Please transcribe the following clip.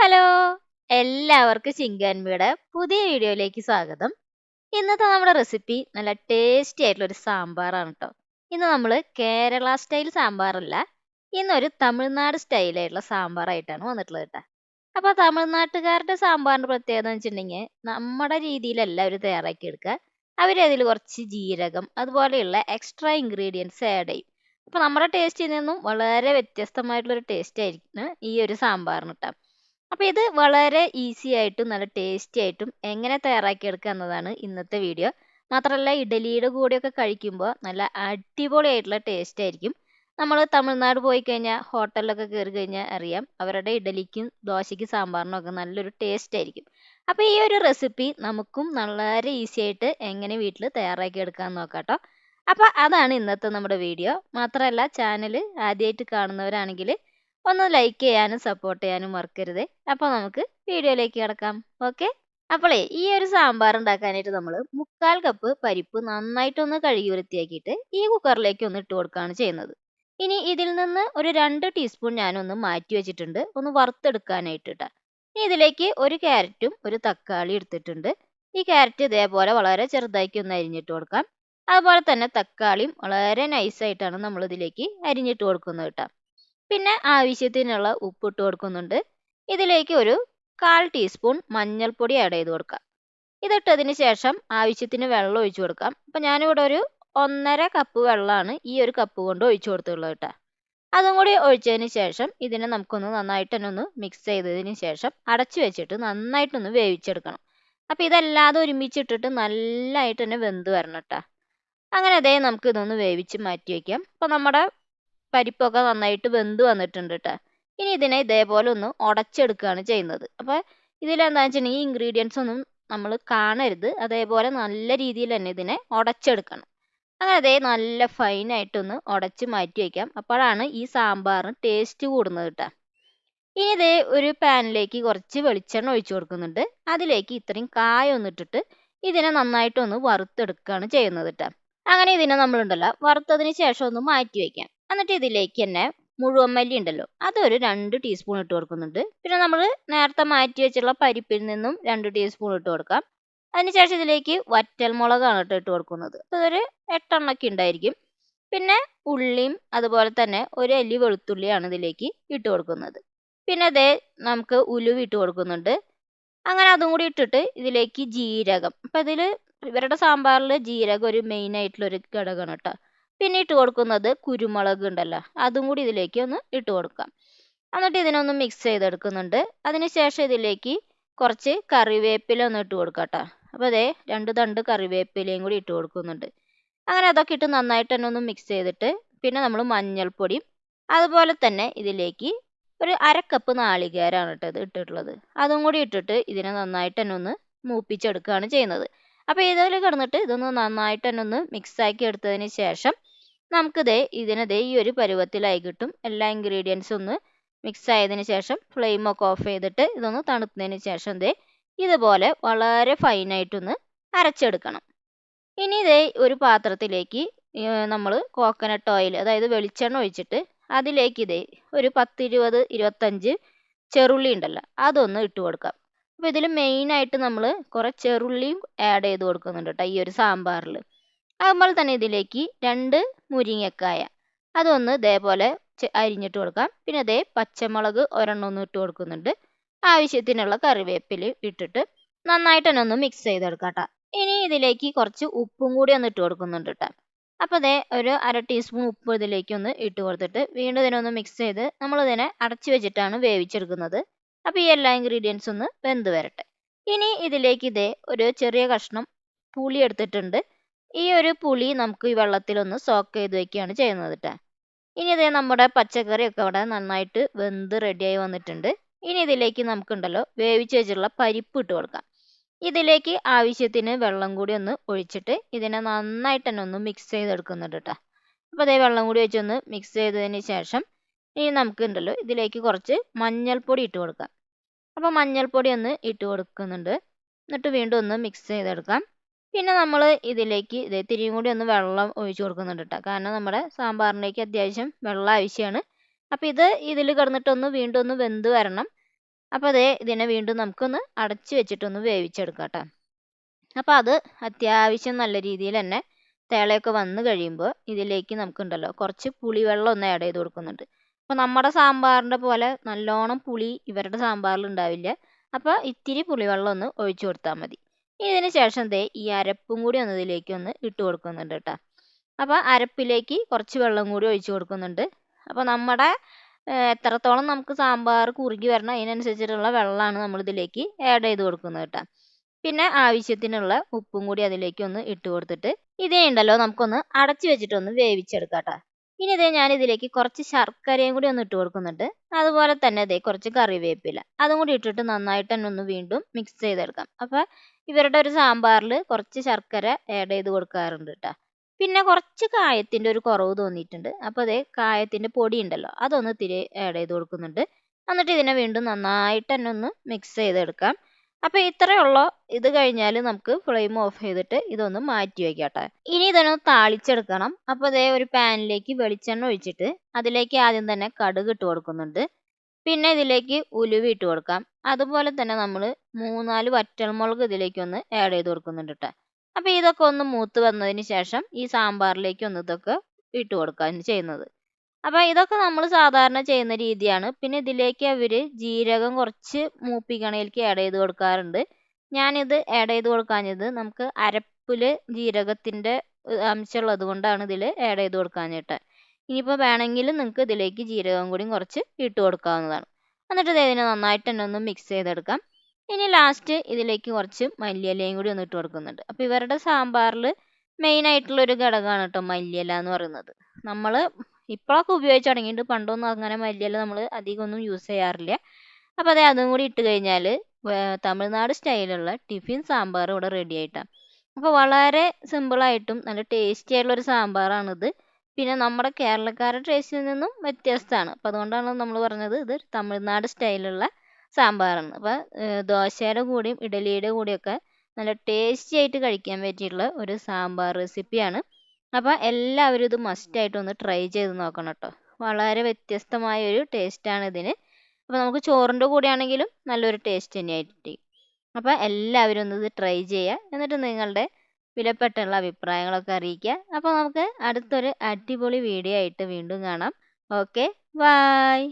Hello എല്ലാവർക്കും ചിങ്കാൻമിയുടെ പുതിയ വീഡിയോയിലേക്ക് സ്വാഗതം. ഇന്നത്തെ നമ്മുടെ റെസിപ്പി നല്ല ടേസ്റ്റി ആയിട്ടുള്ള ഒരു സാമ്പാറാണ് കേട്ടോ ഇന്ന് നമ്മൾ കേരള സ്റ്റൈൽ സാമ്പാറല്ല ഇന്നൊരു തമിഴ്നാട് സ്റ്റൈലായിട്ടുള്ള സാമ്പാറായിട്ടാണ് വന്നിട്ടുള്ളത് കേട്ടോ അപ്പോൾ തമിഴ്നാട്ടുകാരുടെ സാമ്പാറിന്റെ പ്രത്യേകത എന്ന് വെച്ചിട്ടുണ്ടെങ്കിൽ നമ്മുടെ രീതിയിലല്ല അവർ തയ്യാറാക്കി എടുക്കുക. അവരതിൽ കുറച്ച് ജീരകം അതുപോലെയുള്ള എക്സ്ട്രാ ഇൻഗ്രീഡിയൻസ് ആഡ് ചെയ്യും. അപ്പോൾ നമ്മുടെ ടേസ്റ്റിൽ നിന്നും വളരെ വ്യത്യസ്തമായിട്ടുള്ളൊരു ടേസ്റ്റ് ആയിരിക്കും ഈ ഒരു സാമ്പാറിന് കേട്ടോ അപ്പോൾ ഇത് വളരെ ഈസി ആയിട്ടും നല്ല ടേസ്റ്റി ആയിട്ടും എങ്ങനെ തയ്യാറാക്കിയെടുക്കുക എന്നതാണ് ഇന്നത്തെ വീഡിയോ മാത്രമല്ല ഇഡലിയുടെ കൂടെയൊക്കെ കഴിക്കുമ്പോൾ നല്ല അടിപൊളിയായിട്ടുള്ള ടേസ്റ്റ് ആയിരിക്കും. നമ്മൾ തമിഴ്നാട് പോയി കഴിഞ്ഞാൽ ഹോട്ടലിലൊക്കെ കയറി കഴിഞ്ഞാൽ അറിയാം അവരുടെ ഇഡലിക്കും ദോശയ്ക്കും സാമ്പാറിനും ഒക്കെ നല്ലൊരു ടേസ്റ്റ് ആയിരിക്കും. അപ്പോൾ ഈ ഒരു റെസിപ്പി നമുക്കും വളരെ ഈസി ആയിട്ട് എങ്ങനെ വീട്ടിൽ തയ്യാറാക്കി എടുക്കാമെന്ന് നോക്കാം കേട്ടോ അപ്പോൾ അതാണ് ഇന്നത്തെ നമ്മുടെ വീഡിയോ മാത്രമല്ല ചാനൽ ആദ്യമായിട്ട് കാണുന്നവരാണെങ്കിൽ ഒന്ന് ലൈക്ക് ചെയ്യാനും സപ്പോർട്ട് ചെയ്യാനും മറക്കരുത്. അപ്പോൾ നമുക്ക് വീഡിയോയിലേക്ക് കിടക്കാം. ഓക്കെ അപ്പോളേ ഈ ഒരു സാമ്പാർ ഉണ്ടാക്കാനായിട്ട് നമ്മൾ മുക്കാൽ കപ്പ് പരിപ്പ് നന്നായിട്ടൊന്ന് കഴുകി വൃത്തിയാക്കിയിട്ട് ഈ കുക്കറിലേക്ക് ഒന്ന് ഇട്ട് കൊടുക്കുകയാണ് ചെയ്യുന്നത്. ഇനി ഇതിൽ നിന്ന് ഒരു രണ്ട് ടീസ്പൂൺ ഞാനൊന്ന് മാറ്റി വെച്ചിട്ടുണ്ട്. ഒന്ന് വറുത്തെടുക്കാനായിട്ട് ഇട്ടാ ഇനി ഇതിലേക്ക് ഒരു ക്യാരറ്റും ഒരു തക്കാളി എടുത്തിട്ടുണ്ട്. ഈ ക്യാരറ്റ് ഇതേപോലെ വളരെ ചെറുതാക്കി ഒന്ന് അരിഞ്ഞിട്ട് കൊടുക്കാം. അതുപോലെ തന്നെ തക്കാളിയും വളരെ നൈസായിട്ടാണ് നമ്മൾ ഇതിലേക്ക് അരിഞ്ഞിട്ട് കൊടുക്കുന്നത് കേട്ടോ. പിന്നെ ആവശ്യത്തിനുള്ള ഉപ്പ് ഇട്ട് കൊടുക്കുന്നുണ്ട്. ഇതിലേക്ക് ഒരു കാൽ ടീസ്പൂൺ മഞ്ഞൾപ്പൊടി ആഡ് ചെയ്ത് കൊടുക്കാം ഇതിട്ടതിന് ശേഷം ആവശ്യത്തിന് വെള്ളം ഒഴിച്ചു കൊടുക്കാം. അപ്പം ഞാനിവിടെ ഒരു ഒന്നര കപ്പ് വെള്ളമാണ് ഈ ഒരു കപ്പ് കൊണ്ട് ഒഴിച്ചു കൊടുത്തുള്ളത് കേട്ടോ. അതും കൂടി ഒഴിച്ചതിന് ശേഷം ഇതിനെ നമുക്കൊന്ന് നന്നായിട്ട് തന്നെ ഒന്ന് മിക്സ് ചെയ്തതിന് ശേഷം അടച്ചു വെച്ചിട്ട് നന്നായിട്ടൊന്ന് വേവിച്ചെടുക്കണം. അപ്പം ഇതല്ലാതെ ഒരുമിച്ചിട്ടിട്ട് നല്ലതായിട്ട് തന്നെ വെന്ത് വരണം കേട്ടോ. അങ്ങനെ അതേ നമുക്ക് ഇതൊന്ന് വേവിച്ച് മാറ്റി വയ്ക്കാം. അപ്പം നമ്മുടെ പരിപ്പൊക്കെ നന്നായിട്ട് വെന്ത് വന്നിട്ടുണ്ട് കേട്ടോ ഇനി ഇതിനെ ഇതേപോലെ ഒന്ന് ഉടച്ചെടുക്കുകയാണ് ചെയ്യുന്നത്. അപ്പോൾ ഇതിലെന്താണെന്ന് വെച്ചിട്ടുണ്ടെങ്കിൽ ഇൻഗ്രീഡിയൻസ് ഒന്നും നമ്മൾ കാണരുത്. അതേപോലെ നല്ല രീതിയിൽ തന്നെ ഇതിനെ ഉടച്ചെടുക്കണം അങ്ങനെ അതേ നല്ല ഫൈനായിട്ടൊന്ന് ഉടച്ച് മാറ്റി വയ്ക്കാം അപ്പോഴാണ് ഈ സാമ്പാറിന് ടേസ്റ്റ് കൂടുന്നത് കേട്ടോ ഇനി ഇതേ ഒരു പാനിലേക്ക് കുറച്ച് വെളിച്ചെണ്ണ ഒഴിച്ചു കൊടുക്കുന്നുണ്ട്. അതിലേക്ക് ഇത്രയും കായ ഒന്നിട്ടിട്ട് ഇതിനെ നന്നായിട്ടൊന്ന് വറുത്തെടുക്കുകയാണ് ചെയ്യുന്നത് കേട്ടോ അങ്ങനെ ഇതിനെ നമ്മളുണ്ടല്ലോ വറുത്തതിന് ശേഷം ഒന്ന് മാറ്റി വയ്ക്കാം എന്നിട്ട് ഇതിലേക്ക് തന്നെ മുഴുവൻ മല്ലി ഉണ്ടല്ലോ. അതൊരു രണ്ട് ടീസ്പൂൺ ഇട്ട് കൊടുക്കുന്നുണ്ട്. പിന്നെ നമ്മൾ നേരത്തെ മാറ്റി വെച്ചുള്ള പരിപ്പിൽ നിന്നും രണ്ട് ടീസ്പൂൺ ഇട്ട് കൊടുക്കാം. അതിനുശേഷം ഇതിലേക്ക് വറ്റൽ മുളകാണ് ഇട്ട് കൊടുക്കുന്നത്. അപ്പോൾ അതൊരു എട്ടെണ്ണൊക്കെ ഉണ്ടായിരിക്കും. പിന്നെ ഉള്ളിയും അതുപോലെ തന്നെ ഒരു അല്ലി വെളുത്തുള്ളിയാണ് ഇതിലേക്ക് ഇട്ട് കൊടുക്കുന്നത്. പിന്നെ അതേ നമുക്ക് ഉലുവ ഇട്ട് കൊടുക്കുന്നുണ്ട്. അങ്ങനെ അതും കൂടി ഇട്ടിട്ട് ഇതിലേക്ക് ജീരകം. അപ്പം ഇതിൽ ഇവരുടെ സാമ്പാറിൽ ജീരകം ഒരു മെയിൻ ഒരു ഘടകമാണ് കേട്ടോ. പിന്നെ ഇട്ട് കൊടുക്കുന്നത് കുരുമുളക് ഉണ്ടല്ലോ അതും കൂടി ഇതിലേക്ക് ഒന്ന് ഇട്ട് കൊടുക്കാം. എന്നിട്ട് ഇതിനൊന്ന് മിക്സ് ചെയ്തെടുക്കുന്നുണ്ട്. അതിനുശേഷം ഇതിലേക്ക് കുറച്ച് കറിവേപ്പില ഒന്ന് ഇട്ട് കൊടുക്കാം കേട്ടോ. അപ്പോൾ അതേ രണ്ട് തണ്ട് കറിവേപ്പിലയും കൂടി ഇട്ട് കൊടുക്കുന്നുണ്ട്. അങ്ങനെ അതൊക്കെ ഇട്ട് നന്നായിട്ട് തന്നെ ഒന്ന് മിക്സ് ചെയ്തിട്ട് പിന്നെ നമ്മൾ മഞ്ഞൾപ്പൊടിയും അതുപോലെ തന്നെ ഇതിലേക്ക് ഒരു അരക്കപ്പ് നാളികേരമാണ് കേട്ടോ ഇത് ഇട്ടിട്ടുള്ളത്. അതും കൂടി ഇട്ടിട്ട് ഇതിനെ നന്നായിട്ട് തന്നെ ഒന്ന് മൂപ്പിച്ചെടുക്കുകയാണ് ചെയ്യുന്നത്. അപ്പോൾ ഇതിൽ കിടന്നിട്ട് ഇതൊന്ന് നന്നായിട്ട് തന്നെ ഒന്ന് മിക്സ് ആക്കി എടുത്തതിന് ശേഷം നമുക്കിത് ദേ ഈ ഒരു പരുവത്തിലായി കിട്ടും. എല്ലാ ഇൻഗ്രീഡിയൻസും ഒന്ന് മിക്സ് ആയതിനു ശേഷം ഫ്ലെയിം ഒക്കെ ഓഫ് ചെയ്തിട്ട് ഇതൊന്ന് തണുത്തതിന് ശേഷം ദേ ഇതുപോലെ വളരെ ഫൈനായിട്ടൊന്ന് അരച്ചെടുക്കണം. ഇനി ഇതേ ഒരു പാത്രത്തിലേക്ക് നമ്മൾ കോക്കനട്ട് ഓയിൽ അതായത് വെളിച്ചെണ്ണ ഒഴിച്ചിട്ട് അതിലേക്ക് ഇതേ ഒരു പത്തിരുപത് ഇരുപത്തഞ്ച് ചെറുള്ളി ഉണ്ടല്ലോ അതൊന്ന് ഇട്ട് കൊടുക്കാം. അപ്പോൾ ഇതിൽ മെയിനായിട്ട് നമ്മൾ കുറേ ചെറുള്ളിയും ആഡ് ചെയ്ത് കൊടുക്കുന്നുണ്ട് കേട്ടോ ഈ ഒരു സാമ്പാറിൽ അതുപോലെ തന്നെ ഇതിലേക്ക് രണ്ട് മുരിങ്ങക്കായ. അതൊന്ന് ഇതേപോലെ അരിഞ്ഞിട്ട് കൊടുക്കാം. പിന്നെ അതേ പച്ചമുളക് ഒരെണ്ണം ഒന്ന് ഇട്ട് കൊടുക്കുന്നുണ്ട്. ആവശ്യത്തിനുള്ള കറിവേപ്പില ഇട്ടിട്ട് നന്നായിട്ട് തന്നെ ഒന്ന് മിക്സ് ചെയ്തെടുക്കാം കേട്ടോ ഇനി ഇതിലേക്ക് കുറച്ച് ഉപ്പും കൂടി ഒന്ന് ഇട്ട് കൊടുക്കുന്നുണ്ട് കേട്ടോ അപ്പോൾ അതേ ഒരു അര ടീസ്പൂൺ ഉപ്പ് ഇതിലേക്ക് ഒന്ന് ഇട്ട് കൊടുത്തിട്ട് വീണ്ടും ഇതിനൊന്ന് മിക്സ് ചെയ്ത് നമ്മൾ ഇതിനെ അടച്ചു വെച്ചിട്ടാണ് വേവിച്ചെടുക്കുന്നത്. അപ്പോൾ ഈ എല്ലാ ഇൻഗ്രീഡിയൻസ് ഒന്ന് വെന്ത് വരട്ടെ. ഇനി ഇതിലേക്ക് ഇതേ ഒരു ചെറിയ കഷ്ണം പുളി എടുത്തിട്ടുണ്ട്. ഈ ഒരു പുളി നമുക്ക് ഈ വെള്ളത്തിലൊന്ന് സോക്ക് ചെയ്ത് വെക്കുകയാണ് ചെയ്യുന്നത് കേട്ടോ ഇനി ഇതേ നമ്മുടെ പച്ചക്കറിയൊക്കെ അവിടെ നന്നായിട്ട് വെന്ത് റെഡിയായി വന്നിട്ടുണ്ട്. ഇനി ഇതിലേക്ക് നമുക്കുണ്ടല്ലോ വേവിച്ച് വെച്ചിട്ടുള്ള പരിപ്പ് ഇട്ട് കൊടുക്കാം. ഇതിലേക്ക് ആവശ്യത്തിന് വെള്ളം കൂടി ഒന്ന് ഒഴിച്ചിട്ട് ഇതിനെ നന്നായിട്ട് തന്നെ ഒന്ന് മിക്സ് ചെയ്തെടുക്കുന്നുണ്ട് കേട്ടോ അപ്പോൾ അതേ വെള്ളം കൂടി വെച്ചൊന്ന് മിക്സ് ചെയ്തതിന് ശേഷം ഇനി നമുക്കുണ്ടല്ലോ ഇതിലേക്ക് കുറച്ച് മഞ്ഞൾപ്പൊടി ഇട്ട് കൊടുക്കാം. അപ്പോൾ മഞ്ഞൾപ്പൊടി ഒന്ന് ഇട്ട് കൊടുക്കുന്നുണ്ട്. എന്നിട്ട് വീണ്ടും ഒന്ന് മിക്സ് ചെയ്തെടുക്കാം. പിന്നെ നമ്മൾ ഇതിലേക്ക് ഇത് ഇത്തിരിയും കൂടി ഒന്ന് വെള്ളം ഒഴിച്ചു കൊടുക്കുന്നുണ്ട് കേട്ടോ കാരണം നമ്മുടെ സാമ്പാറിലേക്ക് അത്യാവശ്യം വെള്ളം ആവശ്യമാണ്. അപ്പോൾ ഇത് ഇതിൽ കിടന്നിട്ടൊന്ന് വീണ്ടും ഒന്ന് വെന്ത് വരണം. അപ്പോൾ അതേ ഇതിനെ വീണ്ടും നമുക്കൊന്ന് അടച്ചു വെച്ചിട്ടൊന്ന് വേവിച്ചെടുക്കാം കേട്ടോ അപ്പോൾ അത് അത്യാവശ്യം നല്ല രീതിയിൽ തന്നെ തേളയൊക്കെ വന്ന് കഴിയുമ്പോൾ ഇതിലേക്ക് നമുക്കുണ്ടല്ലോ കുറച്ച് പുളിവെള്ളം ഒന്ന് ആഡ് ചെയ്ത് കൊടുക്കുന്നുണ്ട്. അപ്പോൾ നമ്മുടെ സാമ്പാറിന്റെ പോലെ നല്ലോണം പുളി ഇവരുടെ സാമ്പാറിൽ ഉണ്ടാവില്ല. അപ്പോൾ ഇത്തിരി പുളിവെള്ളം ഒന്ന് ഒഴിച്ചു കൊടുത്താൽ മതി. ഇതിന് ശേഷം ദേ ഈ അരപ്പും കൂടി ഒന്ന് ഇതിലേക്ക് ഒന്ന് ഇട്ട് കൊടുക്കുന്നുണ്ട് കേട്ടോ. അപ്പോൾ അരപ്പിലേക്ക് കുറച്ച് വെള്ളം കൂടി ഒഴിച്ച് കൊടുക്കുന്നുണ്ട്. അപ്പോൾ നമ്മുടെ എത്രത്തോളം നമുക്ക് സാമ്പാർ കുറുകി വരണം അതിനനുസരിച്ചിട്ടുള്ള വെള്ളമാണ് നമ്മൾ ഇതിലേക്ക് ആഡ് ചെയ്ത് കൊടുക്കുന്നത് കേട്ടോ. പിന്നെ ആവശ്യത്തിനുള്ള ഉപ്പും കൂടി അതിലേക്ക് ഒന്ന് ഇട്ട് കൊടുത്തിട്ട് ഇതേ ഉണ്ടല്ലോ നമുക്കൊന്ന് അടച്ചു വെച്ചിട്ടൊന്ന് വേവിച്ചെടുക്കാം കേട്ടോ. ഇനി ഇതേ ഞാൻ ഇതിലേക്ക് കുറച്ച് ശർക്കരയും കൂടി ഒന്ന് ഇട്ട് കൊടുക്കുന്നുണ്ട്. അതുപോലെ തന്നെ ഇതേ കുറച്ച് കറിവേപ്പില. അതും കൂടി ഇട്ടിട്ട് നന്നായിട്ട് തന്നെ ഒന്ന് വീണ്ടും മിക്സ് ചെയ്തെടുക്കാം. അപ്പോൾ ഇവരുടെ ഒരു സാമ്പാറിൽ കുറച്ച് ശർക്കര ആഡ് ചെയ്ത് കൊടുക്കാറുണ്ട് കേട്ടോ പിന്നെ കുറച്ച് കായത്തിന്റെ ഒരു കുറവ് തോന്നിയിട്ടുണ്ട്. അപ്പോൾ അതേ കായത്തിന്റെ പൊടി ഉണ്ടല്ലോ അതൊന്ന് തിരി ആഡ് ചെയ്ത് കൊടുക്കുന്നുണ്ട്. എന്നിട്ട് ഇതിനെ വീണ്ടും നന്നായിട്ട് തന്നെ ഒന്ന് മിക്സ് ചെയ്തെടുക്കാം. അപ്പോൾ ഇത്രയേ ഉള്ളൂ ഇത് കഴിഞ്ഞാൽ നമുക്ക് ഫ്ലെയിം ഓഫ് ചെയ്തിട്ട് ഇതൊന്ന് മാറ്റി വയ്ക്കട്ടെ ഇനി ഇതൊന്ന് താളിച്ചെടുക്കണം. അപ്പോൾ അതേ ഒരു പാനിലേക്ക് വെളിച്ചെണ്ണ ഒഴിച്ചിട്ട് അതിലേക്ക് ആദ്യം തന്നെ കടുക് ഇട്ട് കൊടുക്കുന്നുണ്ട്. പിന്നെ ഇതിലേക്ക് ഉലുവ ഇട്ട് കൊടുക്കാം. അതുപോലെ തന്നെ നമ്മൾ മൂന്നാൽ വറ്റൽമുളക് ഇതിലേക്ക് ഒന്ന് ആഡ് ചെയ്ത് കൊടുക്കുന്നുണ്ട് കേട്ടോ അപ്പോൾ ഇതൊക്കെ ഒന്ന് മൂത്ത് വന്നതിന് ശേഷം ഈ സാമ്പാറിലേക്ക് ഒന്ന് ഇതൊക്കെ ഇട്ട് കൊടുക്കാൻ ചെയ്യുന്നത്. അപ്പോൾ ഇതൊക്കെ നമ്മൾ സാധാരണ ചെയ്യുന്ന രീതിയാണ്. പിന്നെ ഇതിലേക്ക് അവർ ജീരകം കുറച്ച് മൂപ്പിക്കണയിലേക്ക് ആഡ് ചെയ്ത് കൊടുക്കാറുണ്ട്. ഞാനിത് ആഡ് ചെയ്ത് കൊടുക്കാഞ്ഞത് നമുക്ക് അരപ്പിൽ ജീരകത്തിന്റെ അംശമുള്ളത് കൊണ്ടാണ് ഇതിൽ ആഡ് ചെയ്ത് കൊടുക്കാഞ്ഞിട്ട്. ഇനിയിപ്പോൾ വേണമെങ്കിൽ നിങ്ങൾക്ക് ഇതിലേക്ക് ജീരകം കൂടി കുറച്ച് ഇട്ട് കൊടുക്കാവുന്നതാണ്. എന്നിട്ട് ഇതിനെ നന്നായിട്ട് തന്നെ ഒന്ന് മിക്സ് ചെയ്തെടുക്കാം. ഇനി ലാസ്റ്റ് ഇതിലേക്ക് കുറച്ച് മല്ലിയിലയും കൂടി ഒന്ന് ഇട്ട് കൊടുക്കുന്നുണ്ട്. അപ്പോൾ ഇവരുടെ സാമ്പാറിൽ മെയിൻ ആയിട്ടുള്ള ഒരു ഘടകമാണ് കേട്ടോ മല്ലിയില എന്ന് പറയുന്നത്. നമ്മൾ ഇപ്പോഴൊക്കെ ഉപയോഗിച്ച് തുടങ്ങിയിട്ടുണ്ട് പണ്ടൊന്നും അങ്ങനെ മല്ലിയില നമ്മൾ അധികം ഒന്നും യൂസ് ചെയ്യാറില്ല. അപ്പോൾ അതെ അതും കൂടി ഇട്ട് കഴിഞ്ഞാൽ തമിഴ്നാട് സ്റ്റൈലുള്ള ടിഫിൻ സാമ്പാർ ഇവിടെ റെഡി ആയിട്ടാണ് അപ്പോൾ വളരെ സിമ്പിളായിട്ടും നല്ല ടേസ്റ്റി ആയിട്ടുള്ള ഒരു സാമ്പാറാണിത്. പിന്നെ നമ്മുടെ കേരളക്കാരുടെ ടേസ്റ്റിൽ നിന്നും വ്യത്യസ്തമാണ്. അപ്പോൾ അതുകൊണ്ടാണ് നമ്മൾ പറഞ്ഞത് ഇത് തമിഴ്നാട് സ്റ്റൈലുള്ള സാമ്പാറാണ്. അപ്പോൾ ദോശയുടെ കൂടിയും ഇഡലിയുടെ കൂടിയൊക്കെ നല്ല ടേസ്റ്റി ആയിട്ട് കഴിക്കാൻ പറ്റിയിട്ടുള്ള ഒരു സാമ്പാർ റെസിപ്പിയാണ് അപ്പോൾ എല്ലാവരും ഇത് മസ്റ്റ് ആയിട്ട് ഒന്ന് ട്രൈ ചെയ്ത് നോക്കണം കേട്ടോ വളരെ വ്യത്യസ്തമായ ഒരു ടേസ്റ്റാണ് ഇതിന്. അപ്പോൾ നമുക്ക് ചോറിന്റെ കൂടെ ആണെങ്കിലും നല്ലൊരു ടേസ്റ്റ് തന്നെയായിട്ട് അപ്പോൾ എല്ലാവരും ഒന്ന് ഇത് ട്രൈ ചെയ്യുക എന്നിട്ട് നിങ്ങളുടെ വിലപ്പെട്ടുള്ള അഭിപ്രായങ്ങളൊക്കെ അറിയിക്കുക അപ്പോൾ നമുക്ക് അടുത്തൊരു അടിപൊളി വീഡിയോ ആയിട്ട് വീണ്ടും കാണാം. Okay bye